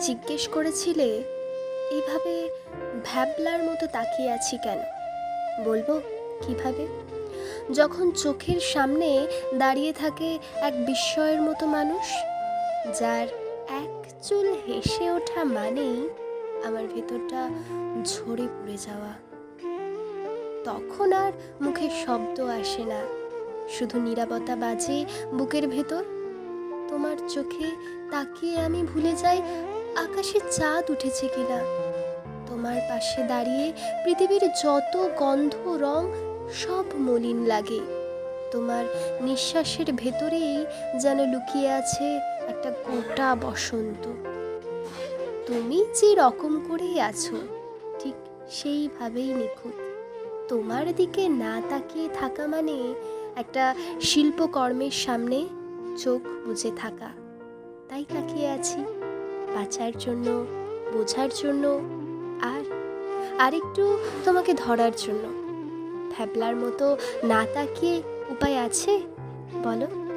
জিজ্ঞেস করেছিলে এইভাবে ভ্যাবলার মতো তাকিয়ে আছি কেন? বলব, কীভাবে? যখন চোখের সামনে দাঁড়িয়ে থাকে এক বিস্ময়ের মতো মানুষ, যার এক চুল হেসে ওঠা মানেই আমার ভেতরটা ঝরে পড়ে যাওয়া। তখন আর মুখে শব্দ আসে না, শুধু নিরাপত্তা বাজে বুকের ভেতর। তোমার চোখে তাকিয়ে আমি ভুলে যাই আকাশে চাঁদ উঠেছে কিনা? তোমার পাশে দাঁড়িয়ে পৃথিবীর যত গন্ধ, রং, সব মলিন লাগে। তোমার নিঃশ্বাসের ভেতরেই যেন লুকিয়ে আছে একটা গোটা বসন্ত। তুমি যে রকম করেই আছো, ঠিক সেইভাবেই নিখুঁত। তোমার দিকে না তাকিয়ে থাকা মানে একটা শিল্পকর্মের সামনে চোখ বুজে থাকা। তাই তাকিয়ে আছি। বাঁচার জন্য, বোঝার জন্য আর আরেকটু তোমাকে ধরার জন্য। ভ্যাবলার মতো না তাকিয়ে উপায় আছে? বলো।